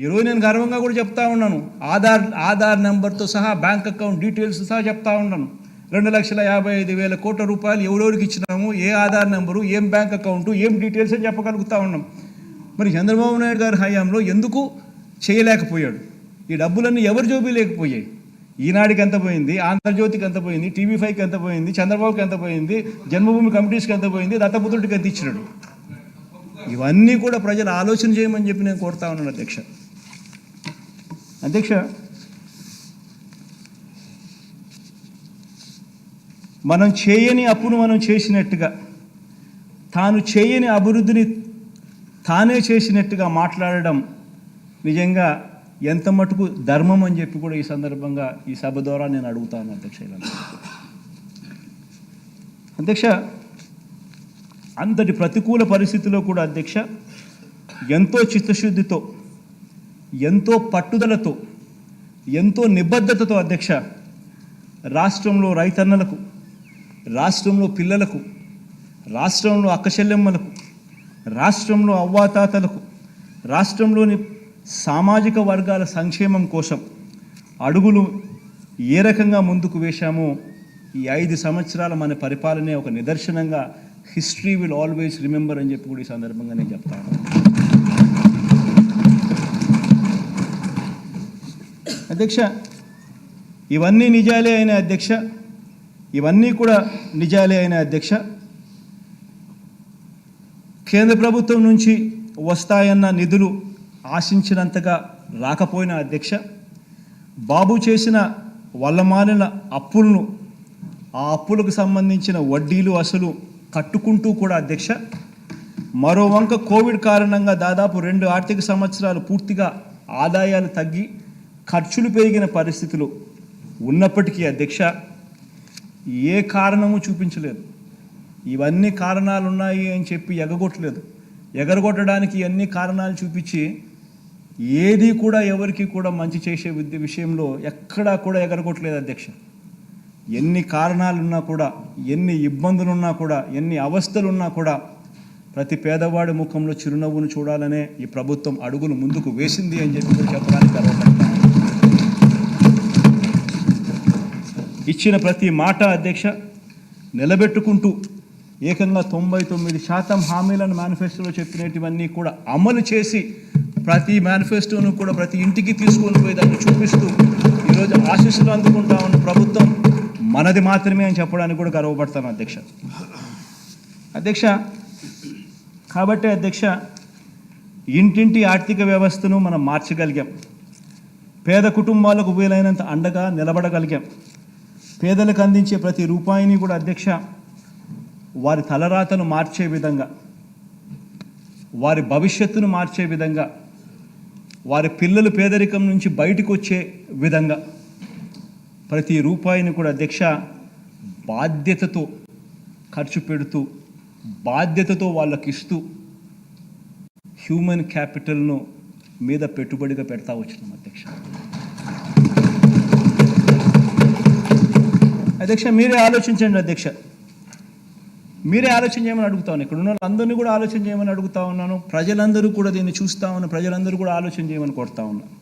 ఈరోజు నేను గర్వంగా కూడా చెప్తా ఉన్నాను. ఆధార్ ఆధార్ నెంబర్తో సహా బ్యాంక్ అకౌంట్ డీటెయిల్స్ సహా చెప్తా ఉన్నాను. రెండు లక్షల యాభై ఐదు వేల కోట్ల రూపాయలు ఎవరెవరికి ఇచ్చినాము ఏ ఆధార్ నెంబరు ఏం బ్యాంక్ అకౌంట్ ఏం డీటెయిల్స్ అని చెప్పగలుగుతా ఉన్నాం. మరి చంద్రబాబు నాయుడు గారి హయాంలో ఎందుకు చేయలేకపోయాడు? ఈ డబ్బులన్నీ ఎవరి జోబీ లేకపోయాయి? ఈనాడికి ఎంత పోయింది? ఆంధ్రజ్యోతికి ఎంత పోయింది? టీవీ ఫైవ్కి ఎంత పోయింది? చంద్రబాబుకి ఎంత పోయింది? జన్మభూమి కమిటీస్కి ఎంత పోయింది? దత్తపుత్రుడికి ఎంత ఇచ్చినాడు? ఇవన్నీ కూడా ప్రజలు ఆలోచన చేయమని చెప్పి నేను కోరుతా ఉన్నాను అధ్యక్ష. అధ్యక్ష మనం చేయని అప్పును మనం చేసినట్టుగా తాను చేయని అభివృద్ధిని తానే చేసినట్టుగా మాట్లాడడం నిజంగా ఎంత మటుకు ధర్మం అని చెప్పి కూడా ఈ సందర్భంగా ఈ సభ ద్వారా నేను అడుగుతాను అధ్యక్ష అధ్యక్ష అంతటి ప్రతికూల పరిస్థితిలో కూడా అధ్యక్ష ఎంతో చిత్తశుద్ధితో ఎంతో పట్టుదలతో ఎంతో నిబద్ధతతో అధ్యక్ష రాష్ట్రంలో రైతన్నలకు రాష్ట్రంలో పిల్లలకు రాష్ట్రంలో అక్కచెల్లెమ్మలకు రాష్ట్రంలో అవ్వాతాతలకు రాష్ట్రంలోని సామాజిక వర్గాల సంక్షేమం కోసం అడుగులు ఏ రకంగా ముందుకు వేశామో ఈ ఐదు సంవత్సరాల మన పరిపాలనే ఒక నిదర్శనంగా హిస్టరీ విల్ ఆల్వేస్ రిమెంబర్ అని చెప్పి కూడా ఈ సందర్భంగా నేను చెప్తాను అధ్యక్ష ఇవన్నీ నిజాలే అయిన అధ్యక్ష ఇవన్నీ కూడా నిజాలే అయిన అధ్యక్ష. కేంద్ర ప్రభుత్వం నుంచి వస్తాయన్న నిధులు ఆశించినంతగా రాకపోయిన అధ్యక్ష బాబు చేసిన వల్లమాలిన అప్పులను ఆ అప్పులకు సంబంధించిన వడ్డీలు అసలు కట్టుకుంటూ కూడా అధ్యక్ష మరో వంక కోవిడ్ కారణంగా దాదాపు రెండు ఆర్థిక సంవత్సరాలు పూర్తిగా ఆదాయాలు తగ్గి ఖర్చులు పెరిగిన పరిస్థితులు ఉన్నప్పటికీ అధ్యక్ష ఏ కారణము చూపించలేదు. ఇవన్నీ కారణాలు ఉన్నాయి అని చెప్పి ఎగగొట్టలేదు. ఎగరగొట్టడానికి అన్ని కారణాలు చూపించి ఏది కూడా ఎవరికి కూడా మంచి చేసే విద్య విషయంలో ఎక్కడా కూడా ఎగరగొట్టలేదు అధ్యక్ష. ఎన్ని కారణాలున్నా కూడా ఎన్ని ఇబ్బందులున్నా కూడా ఎన్ని అవస్థలున్నా కూడా ప్రతి పేదవాడి ముఖంలో చిరునవ్వును చూడాలనే ఈ ప్రభుత్వం అడుగులు ముందుకు వేసింది అని చెప్పి చెప్పడానికి అర్హత ఇచ్చిన ప్రతి మాట అధ్యక్ష నిలబెట్టుకుంటూ ఏకంగా తొంభై తొమ్మిది శాతం హామీలను మేనిఫెస్టోలో చెప్పినటువన్నీ కూడా అమలు చేసి ప్రతి మేనిఫెస్టోను కూడా ప్రతి ఇంటికి తీసుకొని పోయి దాన్ని చూపిస్తూ ఈరోజు ఆశీస్సులు అందుకుంటా ఉన్న ప్రభుత్వం మనది మాత్రమే అని చెప్పడానికి కూడా గర్వపడతాను అధ్యక్ష. అధ్యక్ష కాబట్టి అధ్యక్ష ఇంటింటి ఆర్థిక వ్యవస్థను మనం మార్చగలిగాం. పేద కుటుంబాలకు వీలైనంత అండగా నిలబడగలిగాం. పేదలకు అందించే ప్రతి రూపాయిని కూడా అధ్యక్ష వారి తలరాతను మార్చే విధంగా వారి భవిష్యత్తును మార్చే విధంగా వారి పిల్లలు పేదరికం నుంచి బయటకు వచ్చే విధంగా ప్రతి రూపాయిని కూడా అధ్యక్ష బాధ్యతతో ఖర్చు పెడుతూ బాధ్యతతో వాళ్ళకి ఇస్తూ హ్యూమన్ క్యాపిటల్ను మీద పెట్టుబడిగా పెడతా వచ్చినాం అధ్యక్ష. అధ్యక్ష మీరే ఆలోచించండి అధ్యక్ష. మీరే ఆలోచన చేయమని అడుగుతా ఉన్నాను ఇక్కడ ఉన్న వాళ్ళందరినీ కూడా ఆలోచన చేయమని అడుగుతా ఉన్నాను. ప్రజలందరూ కూడా దీన్ని చూస్తా ఉన్న. ప్రజలందరూ కూడా ఆలోచన చేయమని కోరుతా ఉన్నాను